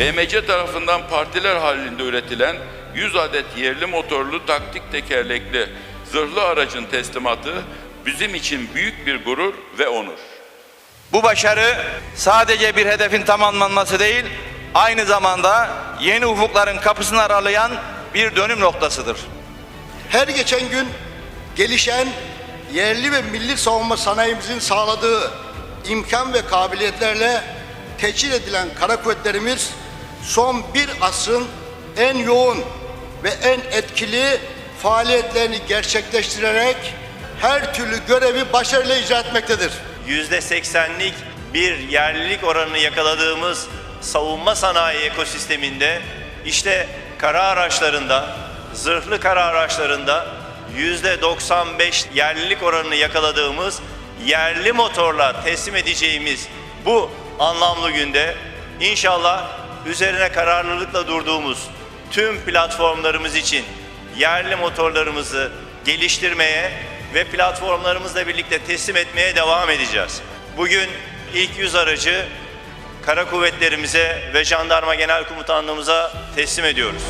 BMC tarafından partiler halinde üretilen 100 adet yerli motorlu taktik tekerlekli zırhlı aracın teslimatı bizim için büyük bir gurur ve onur. Bu başarı sadece bir hedefin tamamlanması değil, aynı zamanda yeni ufukların kapısını aralayan bir dönüm noktasıdır. Her geçen gün gelişen yerli ve milli savunma sanayimizin sağladığı imkan ve kabiliyetlerle teçhir edilen kara kuvvetlerimiz son bir asrın en yoğun ve en etkili faaliyetlerini gerçekleştirerek her türlü görevi başarıyla icra etmektedir. %80'lik bir yerlilik oranını yakaladığımız savunma sanayi ekosisteminde işte kara araçlarında, zırhlı kara araçlarında %95 yerlilik oranını yakaladığımız yerli motorla teslim edeceğimiz bu anlamlı günde inşallah üzerine kararlılıkla durduğumuz tüm platformlarımız için yerli motorlarımızı geliştirmeye ve platformlarımızla birlikte teslim etmeye devam edeceğiz. Bugün ilk 100 aracı Kara Kuvvetlerimize ve Jandarma Genel Komutanlığımıza teslim ediyoruz.